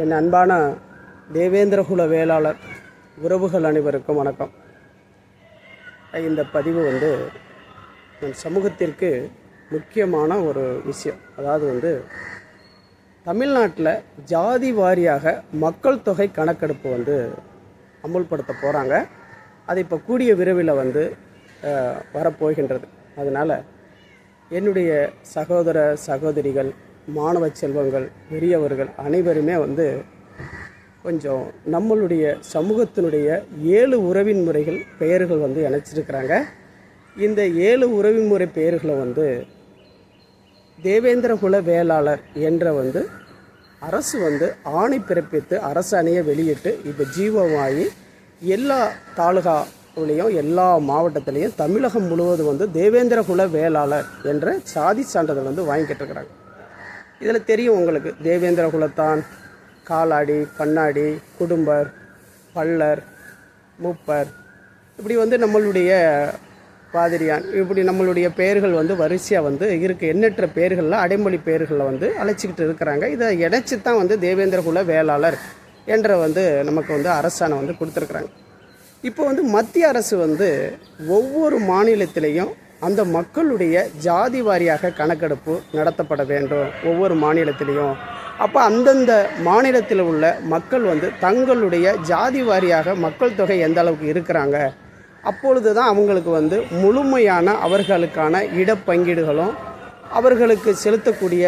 என் அன்பான தேவேந்திரகுல வேளாளர் உறவுகள் அனைவருக்கும் வணக்கம். இந்த பதிவு வந்து என் சமூகத்திற்கு முக்கியமான ஒரு விஷயம். அதாவது வந்து தமிழ்நாட்டில் ஜாதி வாரியாக மக்கள் தொகை கணக்கெடுப்பு வந்து அமுல்படுத்த போகிறாங்க அது இப்போ கூடிய விரைவில் வந்து வரப்போகின்றது. அதனால் என்னுடைய சகோதர சகோதரிகள் மாணவ செல்வங்கள் பெரியவர்கள் அனைவருமே வந்து கொஞ்சம் நம்மளுடைய சமூகத்தினுடைய ஏழு உறவின் முறைகள் பெயர்கள் வந்து இணைச்சிருக்கிறாங்க. இந்த ஏழு உறவின் முறை பெயர்களை வந்து தேவேந்திரகுல வேளாளர் என்ற வந்து அரசு வந்து ஆணை பிறப்பித்து அரசு அணையை வெளியிட்டு இப்போ ஜீவமாகி எல்லா தாலுகாவிலையும் எல்லா மாவட்டத்திலையும் தமிழகம் முழுவதும் வந்து தேவேந்திரகுல வேளாளர் என்ற சாதி சான்றிதழ் வந்து வாங்கிக்கிட்டு இருக்கிறாங்க. இதில் தெரியும் உங்களுக்கு. தேவேந்திர குலத்தான் காலாடி பண்ணாடி குடும்பர் பல்லர் மூப்பர். இப்படி வந்து நம்மளுடைய பாதிரியான் இப்படி நம்மளுடைய பெயர்கள் வந்து வரிசையாக வந்து இருக்குது எண்ணற்ற பெயர்களில் அடைமொழி பெயர்களில் வந்து அழைச்சிக்கிட்டு இருக்கிறாங்க. இதை இணைச்சி தான் வந்து தேவேந்திர குல வேளாளர் என்ற வந்து நமக்கு வந்து அரசாணை வந்து கொடுத்துருக்குறாங்க. இப்போ வந்து மத்திய அரசு வந்து ஒவ்வொரு மாநிலத்திலையும் அந்த மக்களுடைய ஜாதி வாரியாக கணக்கெடுப்பு நடத்தப்பட வேண்டும் ஒவ்வொரு மாநிலத்திலையும். அப்போ அந்தந்த மாநிலத்தில் உள்ள மக்கள் வந்து தங்களுடைய ஜாதி வாரியாக மக்கள் தொகை எந்த அளவுக்கு இருக்கிறாங்க? அப்பொழுது தான் அவங்களுக்கு வந்து முழுமையான அவர்களுக்கான இடப்பங்கீடுகளும் அவர்களுக்கு செலுத்தக்கூடிய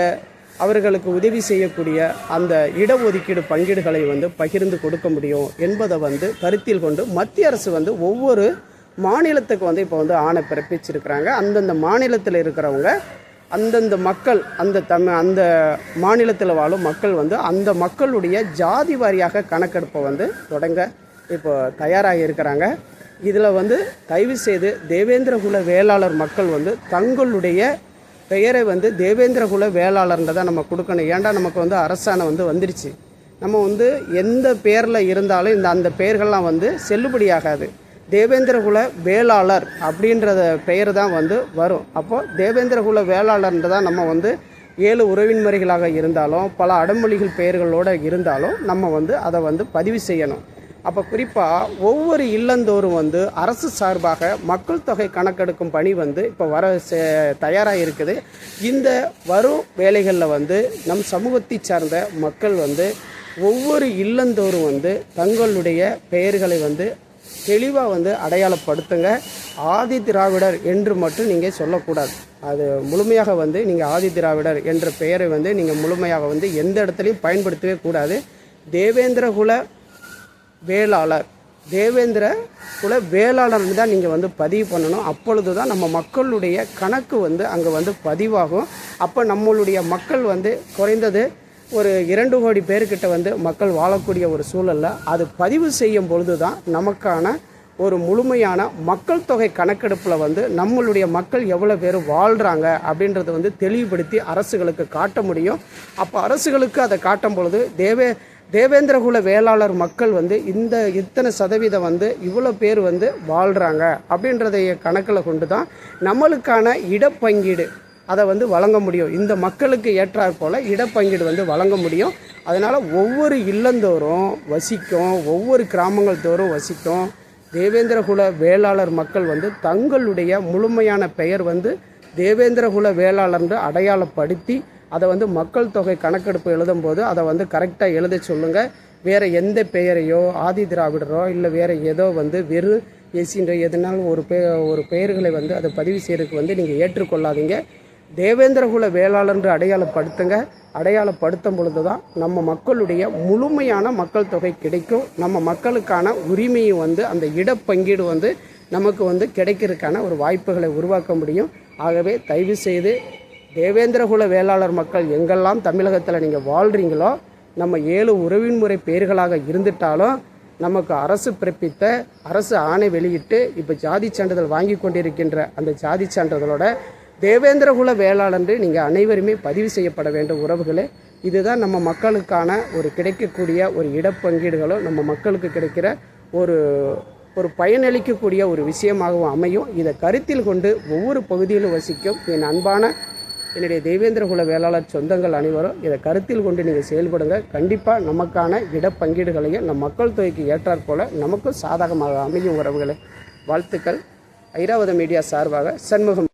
அவர்களுக்கு உதவி செய்யக்கூடிய அந்த இடஒதுக்கீடு பங்கீடுகளை வந்து பகிர்ந்து கொடுக்க முடியும் என்பதை வந்து கருத்தில் கொண்டு மத்திய அரசு வந்து ஒவ்வொரு மாநிலத்துக்கு வந்து இப்போ வந்து ஆணை பிறப்பிச்சிருக்கிறாங்க. அந்தந்த மாநிலத்தில் இருக்கிறவங்க அந்தந்த மக்கள் அந்த தமிழ் அந்த மாநிலத்தில் வாழும் மக்கள் வந்து அந்த மக்களுடைய ஜாதி வாரியாக கணக்கெடுப்பை வந்து தொடங்க இப்போ தயாராக இருக்கிறாங்க. இதில் வந்து தயவு செய்து தேவேந்திரகுல வேளாளர் மக்கள் வந்து தங்களுடைய பெயரை வந்து தேவேந்திரகுல வேளாளர்ன்றதை நம்ம கொடுக்கணும். ஏன்டா நமக்கு வந்து அரசாணை வந்து வந்துருச்சு. நம்ம வந்து எந்த பேரில் இருந்தாலும் இந்த அந்த பெயர்கள்லாம் வந்து செல்லுபடியாகாது. தேவேந்திரகுல வேளாளர் அப்படின்றத பெயர் தான் வந்து வரும். அப்போது தேவேந்திரகுல வேளாளர்ன்றதான் நம்ம வந்து ஏழு உறவின் முறைகளாக இருந்தாலும் பல அடமொழிகள் பெயர்களோடு இருந்தாலும் நம்ம வந்து அதை வந்து பதிவு செய்யணும். அப்போ குறிப்பாக ஒவ்வொரு இல்லந்தோறும் வந்து அரசு சார்பாக மக்கள் தொகை கணக்கெடுக்கும் பணி வந்து இப்போ வர தயாராக இருக்குது. இந்த வரும் வேலைகளில் வந்து நம் சமூகத்தை சார்ந்த மக்கள் வந்து ஒவ்வொரு இல்லந்தோறும் வந்து தங்களுடைய பெயர்களை வந்து தெளிவாக வந்து அடையாளப்படுத்துங்க. ஆதி திராவிடர் என்று மட்டும் நீங்கள் சொல்லக்கூடாது. அது முழுமையாக வந்து நீங்கள் ஆதி திராவிடர் என்ற பெயரை வந்து நீங்கள் முழுமையாக வந்து எந்த இடத்துலையும் பயன்படுத்தவே கூடாது. தேவேந்திரகுல வேளாளர் தேவேந்திர குல வேளாளர்னு தான் நீங்கள் வந்து பதிவு பண்ணணும். அப்பொழுது தான் நம்ம மக்களுடைய கணக்கு வந்து அங்கே வந்து பதிவாகும். அப்போ நம்மளுடைய மக்கள் வந்து குறைந்தது ஒரு இரண்டு கோடி பேர்கிட்ட வந்து மக்கள் வாழக்கூடிய ஒரு சூழலில் அது பதிவு செய்யும் பொழுது தான் நமக்கான ஒரு முழுமையான மக்கள் தொகை கணக்கெடுப்பில் வந்து நம்மளுடைய மக்கள் எவ்வளோ பேர் வாழ்கிறாங்க அப்படின்றத வந்து தெளிவுபடுத்தி அரசுகளுக்கு காட்ட முடியும். அப்போ அரசுகளுக்கு அதை காட்டும் பொழுது தேவே தேவேந்திரகுல வேளாளர் மக்கள் வந்து இந்த இத்தனை சதவீதம் வந்து இவ்வளோ பேர் வந்து வாழ்கிறாங்க அப்படின்றதைய கணக்கில் கொண்டு தான் நம்மளுக்கான இடப்பங்கீடு அதை வந்து வழங்க முடியும். இந்த மக்களுக்கு ஏற்றாற் போல் இடப்பங்கீடு வந்து வழங்க முடியும். அதனால் ஒவ்வொரு இல்லந்தோறும் வசிக்கும் ஒவ்வொரு கிராமங்கள் தோறும் வசிக்கும் தேவேந்திரகுல வேளாளர் மக்கள் வந்து தங்களுடைய முழுமையான பெயர் வந்து தேவேந்திரகுல வேளாளர்னு அடையாளப்படுத்தி அதை வந்து மக்கள் தொகை கணக்கெடுப்பு எழுதும்போது அதை வந்து கரெக்டாக எழுத சொல்லுங்கள் வேறு எந்த பெயரையோ ஆதி திராவிடரோ இல்லை வேறு ஏதோ வந்து வெறும் எசின்ற எதனாலும் ஒரு பெ ஒரு பெயர்களை வந்து அதை பதிவு செய்கிறதுக்கு வந்து நீங்கள் ஏற்றுக்கொள்ளாதீங்க. தேவேந்திரகுல வேளாளர்ன்று அடையாளப்படுத்துங்க. அடையாளப்படுத்தும் பொழுது தான் நம்ம மக்களுடைய முழுமையான மக்கள் தொகை கிடைக்கும். நம்ம மக்களுக்கான உரிமையும் வந்து அந்த இடப்பங்கீடு வந்து நமக்கு வந்து கிடைக்கிறதுக்கான ஒரு வாய்ப்புகளை உருவாக்க முடியும். ஆகவே தயவு செய்து தேவேந்திரகுல வேளாளர் மக்கள் எங்கெல்லாம் தமிழகத்தில் நீங்கள் வாழ்கிறீங்களோ நம்ம ஏழு உறவின் முறை பெயர்களாக இருந்துட்டாலும் நமக்கு அரசு பிறப்பித்த அரசு ஆணை வெளியிட்டு இப்போ ஜாதி சான்றிதழ் வாங்கி கொண்டிருக்கின்ற அந்த ஜாதி சான்றிதழோட தேவேந்திரகுல வேளாளன்று நீங்கள் அனைவருமே பதிவு செய்யப்பட வேண்டும் உறவுகளே. இதுதான் நம்ம மக்களுக்கான ஒரு கிடைக்கக்கூடிய ஒரு இடப்பங்கீடுகளோ நம்ம மக்களுக்கு கிடைக்கிற ஒரு ஒரு பயனளிக்கக்கூடிய ஒரு விஷயமாகவும் அமையும். இதை கருத்தில் கொண்டு ஒவ்வொரு பகுதியிலும் வசிக்கும் என் அன்பான என்னுடைய தேவேந்திரகுல வேளாளர் சொந்தங்கள் அனைவரும் இதை கருத்தில் கொண்டு நீங்கள் செயல்படுங்க. கண்டிப்பாக நமக்கான இடப்பங்கீடுகளையும் நம் மக்கள் தொகைக்கு ஏற்றாற்போல நமக்கும் சாதகமாக அமையும் உறவுகளை. வாழ்த்துக்கள். ஐராவத மீடியா சார்பாக சண்முகம்